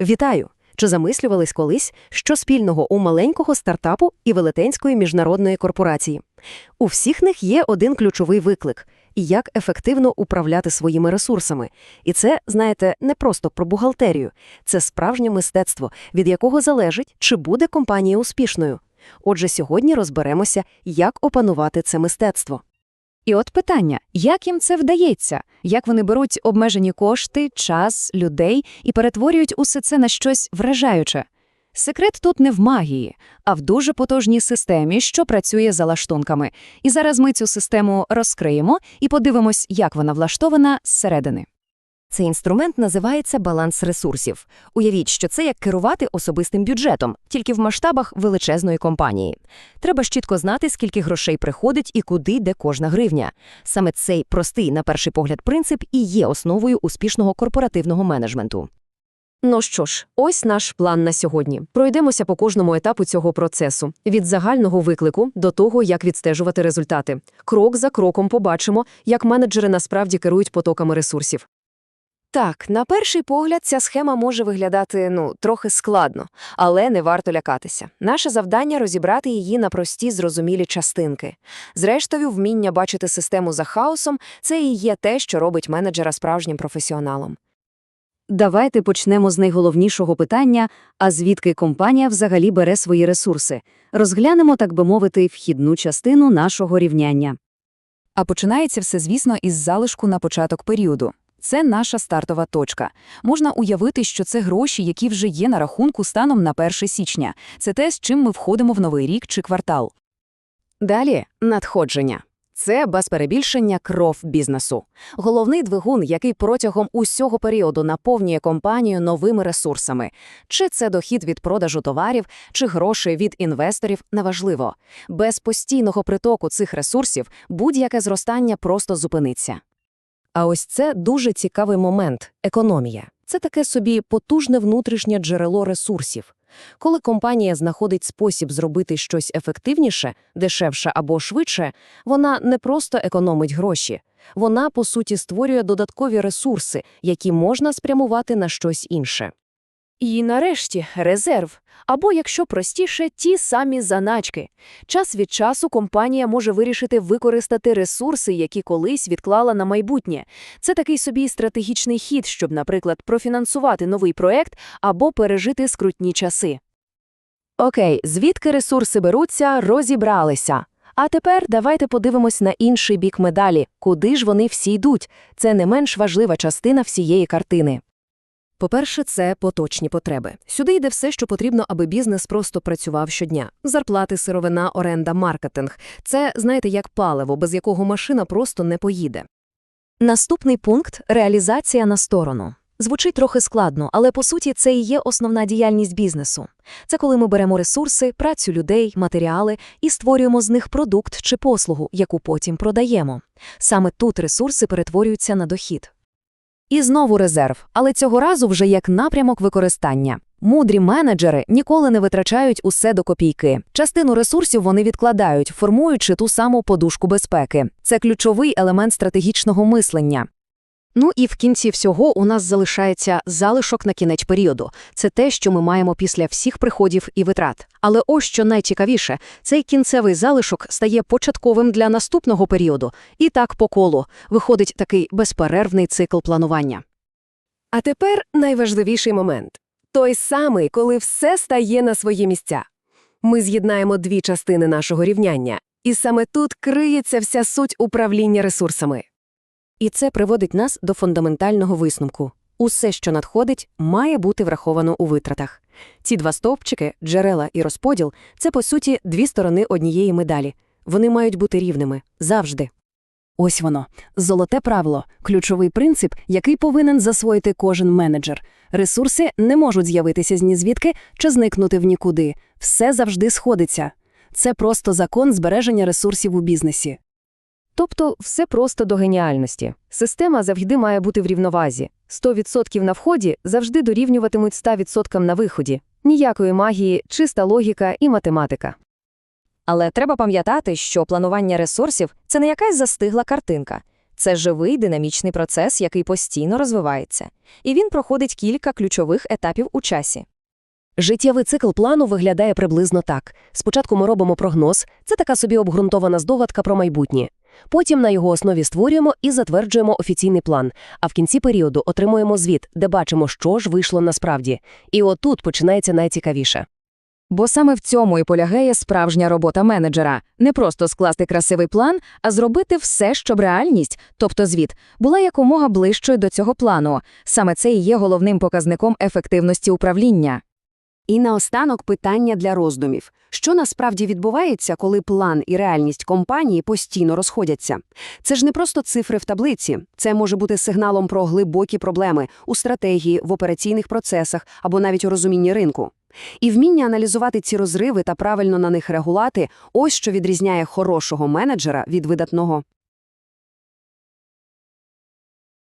Вітаю! Чи замислювались колись, що спільного у маленького стартапу і велетенської міжнародної корпорації? У всіх них є один ключовий виклик – як ефективно управляти своїми ресурсами. І це, знаєте, не просто про бухгалтерію. Це справжнє мистецтво, від якого залежить, чи буде компанія успішною. Отже, сьогодні розберемося, як опанувати це мистецтво. І от питання, як їм це вдається? Як вони беруть обмежені кошти, час, людей і перетворюють усе це на щось вражаюче? Секрет тут не в магії, а в дуже потужній системі, що працює за лаштунками. І зараз ми цю систему розкриємо і подивимось, як вона влаштована зсередини. Цей інструмент називається баланс ресурсів. Уявіть, що це як керувати особистим бюджетом, тільки в масштабах величезної компанії. Треба чітко знати, скільки грошей приходить і куди йде кожна гривня. Саме цей простий, на перший погляд, принцип і є основою успішного корпоративного менеджменту. Ну що ж, ось наш план на сьогодні. Пройдемося по кожному етапу цього процесу від загального виклику до того, як відстежувати результати. Крок за кроком побачимо, як менеджери насправді керують потоками ресурсів. Так, на перший погляд ця схема може виглядати ну трохи складно, але не варто лякатися. Наше завдання розібрати її на прості зрозумілі частинки. Зрештою, вміння бачити систему за хаосом це і є те, що робить менеджера справжнім професіоналом. Давайте почнемо з найголовнішого питання, а звідки компанія взагалі бере свої ресурси. Розглянемо, так би мовити, вхідну частину нашого рівняння. А починається все, звісно, із залишку на початок періоду. Це наша стартова точка. Можна уявити, що це гроші, які вже є на рахунку станом на 1 січня. Це те, з чим ми входимо в новий рік чи квартал. Далі надходження. Це без перебільшення кров бізнесу. Головний двигун, який протягом усього періоду наповнює компанію новими ресурсами. Чи це дохід від продажу товарів, чи гроші від інвесторів, неважливо. Без постійного притоку цих ресурсів будь-яке зростання просто зупиниться. А ось це дуже цікавий момент – економія. Це таке собі потужне внутрішнє джерело ресурсів. Коли компанія знаходить спосіб зробити щось ефективніше, дешевше або швидше, вона не просто економить гроші. Вона, по суті, створює додаткові ресурси, які можна спрямувати на щось інше. І нарешті резерв, або, якщо простіше, ті самі заначки. Час від часу компанія може вирішити використати ресурси, які колись відклала на майбутнє. Це такий собі стратегічний хід, щоб, наприклад, профінансувати новий проект або пережити скрутні часи. Окей, звідки ресурси беруться, розібралися. А тепер давайте подивимось на інший бік медалі, куди ж вони всі йдуть. Це не менш важлива частина всієї картини. По-перше, це поточні потреби. Сюди йде все, що потрібно, аби бізнес просто працював щодня. Зарплати, сировина, оренда, маркетинг. Це, знаєте, як паливо, без якого машина просто не поїде. Наступний пункт – реалізація на сторону. Звучить трохи складно, але по суті це і є основна діяльність бізнесу. Це коли ми беремо ресурси, працю людей, матеріали і створюємо з них продукт чи послугу, яку потім продаємо. Саме тут ресурси перетворюються на дохід. І знову резерв, але цього разу вже як напрямок використання. Мудрі менеджери ніколи не витрачають усе до копійки. Частину ресурсів вони відкладають, формуючи ту саму подушку безпеки. Це ключовий елемент стратегічного мислення. Ну і в кінці всього у нас залишається залишок на кінець періоду. Це те, що ми маємо після всіх приходів і витрат. Але ось що найцікавіше, цей кінцевий залишок стає початковим для наступного періоду. І так по колу виходить такий безперервний цикл планування. А тепер найважливіший момент. Той самий, коли все стає на свої місця. Ми з'єднаємо дві частини нашого рівняння, і саме тут криється вся суть управління ресурсами. І це приводить нас до фундаментального висновку. Усе, що надходить, має бути враховано у витратах. Ці два стовпчики, джерела і розподіл, це, по суті, дві сторони однієї медалі. Вони мають бути рівними завжди. Ось воно золоте правило, ключовий принцип, який повинен засвоїти кожен менеджер. Ресурси не можуть з'явитися з нізвідки чи зникнути в нікуди. Все завжди сходиться. Це просто закон збереження ресурсів у бізнесі. Тобто все просто до геніальності. Система завжди має бути в рівновазі. 100% на вході завжди дорівнюватимуть 100% на виході. Ніякої магії, чиста логіка і математика. Але треба пам'ятати, що планування ресурсів – це не якась застигла картинка. Це живий динамічний процес, який постійно розвивається. І він проходить кілька ключових етапів у часі. Життєвий цикл плану виглядає приблизно так. Спочатку ми робимо прогноз, це така собі обґрунтована здогадка про майбутнє. Потім на його основі створюємо і затверджуємо офіційний план, а в кінці періоду отримуємо звіт, де бачимо, що ж вийшло насправді. І отут починається найцікавіше. Бо саме в цьому і полягає справжня робота менеджера – не просто скласти красивий план, а зробити все, щоб реальність, тобто звіт, була якомога ближчою до цього плану. Саме це і є головним показником ефективності управління. І наостанок питання для роздумів. Що насправді відбувається, коли план і реальність компанії постійно розходяться? Це ж не просто цифри в таблиці. Це може бути сигналом про глибокі проблеми у стратегії, в операційних процесах або навіть у розумінні ринку. І вміння аналізувати ці розриви та правильно на них реагувати – ось що відрізняє хорошого менеджера від видатного.